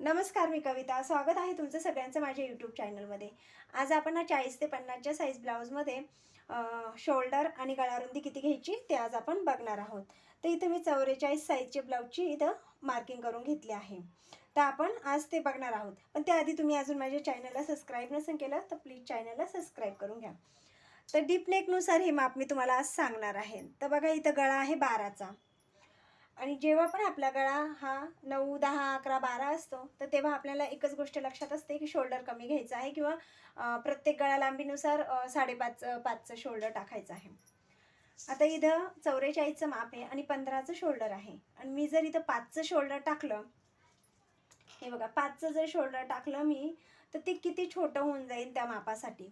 नमस्कार मी कविता. स्वागत आहे तुमचं सगळ्यांचं माझ्या यूट्यूब चॅनलमध्ये आज आपण हा चाळीस ते पन्नासच्या साईज ब्लाऊजमध्ये शोल्डर आणि गळारुंदी किती घ्यायची ते आज आपण बघणार आहोत. तर इथं मी चौवेचाळीस साईजचे ब्लाऊजची इथं मार्किंग करून घेतली आहे. तर आपण आज ते बघणार आहोत. पण त्याआधी तुम्ही अजून माझ्या चॅनलला सबस्क्राईब नसेल केलं तर प्लीज चॅनलला सबस्क्राईब करून घ्या. तर डीप नेकनुसार हे माप मी तुम्हाला आज सांगणार आहे. तर बघा इथं गळा आहे बाराचा. आणि जेव्हा पण आपला गळा हा नऊ दहा अकरा बारा असतो तर तेव्हा आपल्याला एकच गोष्ट लक्षात असते की शोल्डर कमी घ्यायचं आहे किंवा प्रत्येक गळा लांबीनुसार साडेपाच पाचचं शोल्डर टाकायचं आहे. आता इथं चौवेचाळीसचं माप आहे आणि पंधराचं शोल्डर आहे. आणि मी जर इथं पाचचं शोल्डर टाकलं हे बघा पाचचं जर शोल्डर टाकलं मी तर ते किती छोटं होऊन जाईल त्या मापासाठी.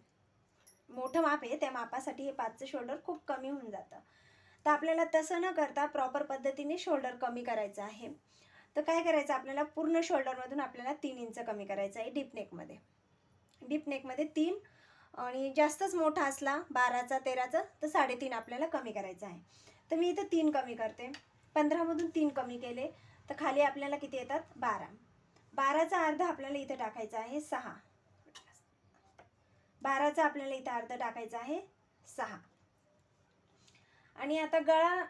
मोठं माप आहे त्या मापासाठी हे पाचचं शोल्डर खूप कमी होऊन जातं. तर आपल्याला तसं न करता प्रॉपर पद्धतीने शोल्डर कमी करायचं आहे. तर काय करायचं? आपल्याला पूर्ण शोल्डरमधून आपल्याला तीन इंच कमी करायचं आहे डीपनेकमध्ये डीपनेकमध्ये तीन आणि जास्तच मोठा असला बाराचा तेराचा तर साडेतीन आपल्याला कमी करायचं आहे. तर मी इथं तीन कमी करते. पंधरामधून तीन कमी केले तर खाली आपल्याला किती येतात? बारा. बाराचा अर्ध आपल्याला इथं टाकायचा आहे सहा. बाराचा आपल्याला इथं अर्ध टाकायचा आहे सहा. आणि आता गळा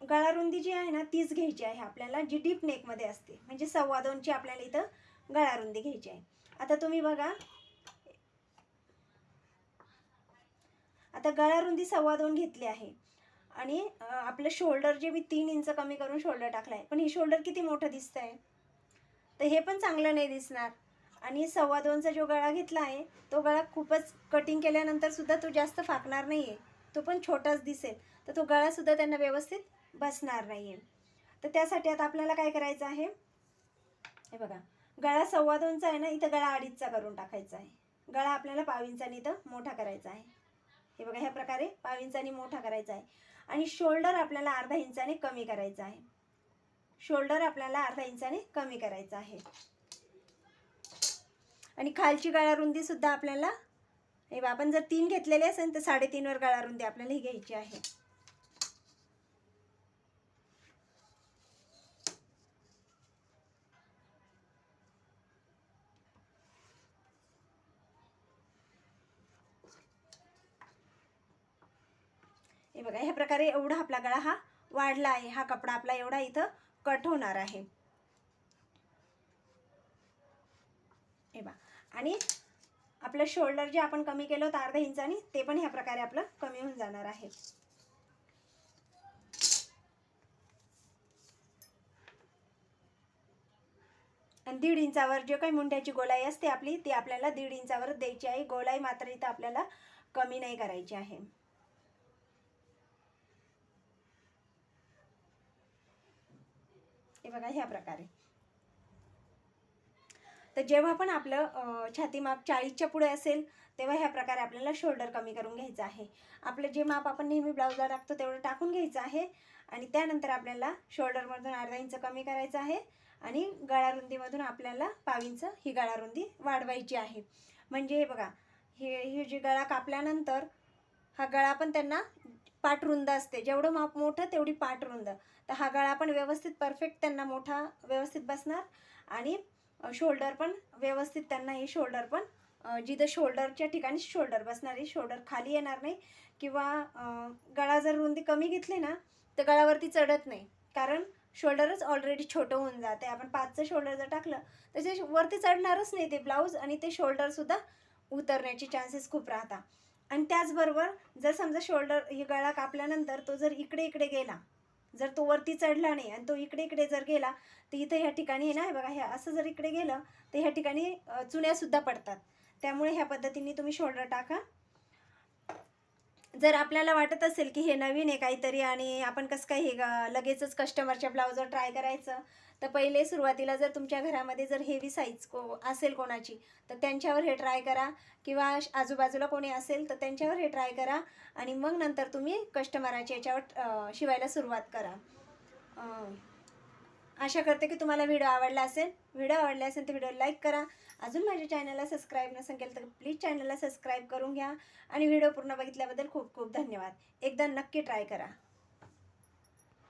गळा रुंदी जी आहे ना तीच घ्यायची आहे आपल्याला जी डीप नेकमध्ये असते. म्हणजे सव्वा दोनची आपल्याला इथं गळा रुंदी घ्यायची आहे. आता तुम्ही बघा. आता गळा रुंदी सव्वा दोन घेतली आहे. आणि आपलं शोल्डर जे मी तीन इंच कमी करून शोल्डर टाकलं आहे. पण हे शोल्डर किती मोठं दिसतं आहे तर हे पण चांगलं नाही दिसणार. आणि सव्वा दोनचा जो गळा घेतला आहे तो गळा खूपच कटिंग केल्यानंतर सुद्धा तो जास्त फाकणार नाही आहे तो पण छोटाच दिसेल. तर तो गळासुद्धा त्यांना व्यवस्थित बसणार नाही आहे तर त्यासाठी आता आपल्याला काय करायचं आहे? हे बघा. गळा सव्वा दोनचा आहे ना इथं गळा अडीचचा करून टाकायचा आहे. गळा आपल्याला पाविंचानी इथं मोठा करायचा आहे. हे बघा ह्या प्रकारे पाविंचानी मोठा करायचा आहे. आणि शोल्डर आपल्याला अर्धा इंचाने कमी करायचा आहे. शोल्डर आपल्याला अर्धा इंचाने कमी करायचा आहे. आणि खालची गळा रुंदीसुद्धा आपल्याला हे आपण जर तीन घेतलेले असेल तर साडेतीनवर गळा ते आपल्याला ही घ्यायची आहे. हे बघा ह्या प्रकारे एवढा आपला गळा हा वाढला आहे. हा कपडा आपला एवढा इथं कट होणार आहे. हे बघा आणि आपलं शोल्डर जे आपण कमी केलं होतं अर्धा इंचानी ते पण ह्या प्रकारे आपलं कमी होऊन जाणार आहे. आणि दीड इंचावर जे काही मुंड्याची गोलाई असते आपली ती आपल्याला दीड इंचावर द्यायची आहे. गोलाई मात्र इथं आपल्याला कमी नाही करायची आहे. हे बघा ह्या प्रकारे. तर जेव्हा पण आपलं छातीमाप छाती माप चाळीसच्या पुढे असेल तेव्हा ह्या प्रकारे आपल्याला शोल्डर कमी करून घ्यायचं आहे. आपलं जे माप आपण नेहमी ब्लाऊजला टाकतो तेवढं टाकून घ्यायचं आहे. आणि त्यानंतर आपल्याला शोल्डरमधून अर्धा इंच कमी करायचं आहे. आणि गळारुंदीमधून आपल्याला पाव इंच ही गळारुंदी वाढवायची आहे. म्हणजे हे बघा हे हे जे गळा कापल्यानंतर हा गळा पण त्यांना पाटरुंद असते. जेवढं माप मोठं तेवढी पाटरुंद तर हा गळा पण व्यवस्थित परफेक्ट त्यांना मोठा व्यवस्थित बसणार. आणि शोल्डर पण व्यवस्थित त्यांना हे शोल्डर पण जिथं शोल्डरच्या ठिकाणी शोल्डर बसणार आहे शोल्डर खाली येणार नाही किंवा गळा जर रुंदी कमी घेतली ना तर गळावरती चढत नाही. कारण शोल्डरच ऑलरेडी छोटं होऊन जाते. आपण पाचचं शोल्डर जर टाकलं तर ते वरती चढणारच नाही ते ब्लाऊज आणि ते शोल्डरसुद्धा उतरण्याचे चान्सेस खूप राहतात. आणि त्याचबरोबर जर समजा शोल्डर हे गळा कापल्यानंतर तो जर इकडे इकडे गेला जर तो वरती चढला नाही आणि तो इकडे इकडे जर गेला तर इथं ह्या ठिकाणी ना हे बघा ह्या असं जर इकडे गेलं तर ह्या ठिकाणी चुन्यासुद्धा पडतात. त्यामुळे ह्या पद्धतीने तुम्ही शोल्डर टाका. जर आपल्याला वाटत असेल की हे नवीन आहे काहीतरी आणि आपण कसं काय हे लगेचच कस्टमरच्या ब्लाउजवर ट्राय करायचं तर पहिले सुरुवातीला जर तुमच्या घरामध्ये जर हेवी साईज को असेल कोणाची तर त्यांच्यावर हे ट्राय करा. किंवा आजूबाजूला कोणी असेल तर त्यांच्यावर हे ट्राय करा. आणि मग नंतर तुम्ही कस्टमराच्या याच्यावर शिवायला सुरुवात करा. आशा करते की तुम्हाला व्हिडिओ आवडला असेल. व्हिडिओ आवडला असेल तर व्हिडिओ लाईक करा. अजून माझ्या चॅनलला सबस्क्राईब नसेल केलं तर प्लीज चॅनलला सबस्क्राईब करून घ्या. आणि व्हिडिओ पूर्ण बघितल्याबद्दल खूप खूप धन्यवाद. एकदा नक्की ट्राय करा.